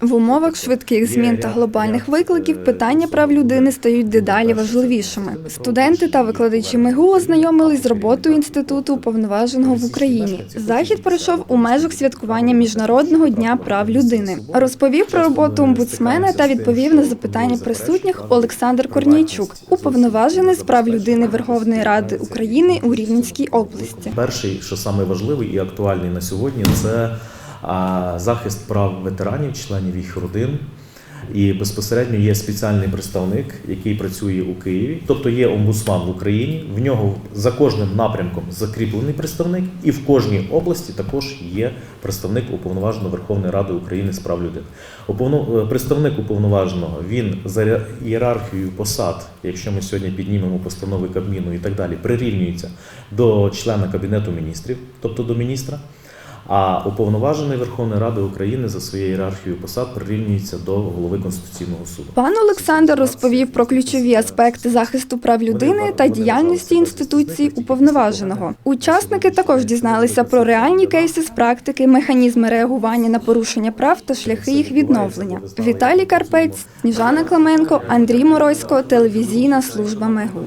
В умовах швидких змін та глобальних викликів питання прав людини стають дедалі важливішими. Студенти та викладачі МИГУ ознайомились з роботою інституту уповноваженого в Україні. Захід пройшов у межах святкування міжнародного дня прав людини. Розповів про роботу омбудсмена та відповів на запитання присутніх Олександр Корнійчук, уповноважений з прав людини Верховної Ради України у Рівненській області. Перший, що саме важливий і актуальний на сьогодні, це захист прав ветеранів, членів їх родин. І безпосередньо є спеціальний представник, який працює у Києві. Тобто є омбудсман в Україні. В нього за кожним напрямком закріплений представник, і в кожній області також є представник уповноваженого Верховної Ради України з прав людини. Е, Представник уповноваженого він за ієрархією посад, якщо ми сьогодні піднімемо постанови Кабміну і так далі, прирівнюється до члена Кабінету міністрів, тобто до міністра. А уповноважений Верховної Ради України за своєю ієрархією посад прирівнюється до голови Конституційного суду. Пан Олександр розповів про ключові аспекти захисту прав людини та діяльності інституції уповноваженого. Учасники також дізналися про реальні кейси з практики, механізми реагування на порушення прав та шляхи їх відновлення. Віталій Карпець, Сніжана Клименко, Андрій Морозько, телевізійна служба МЕГУ.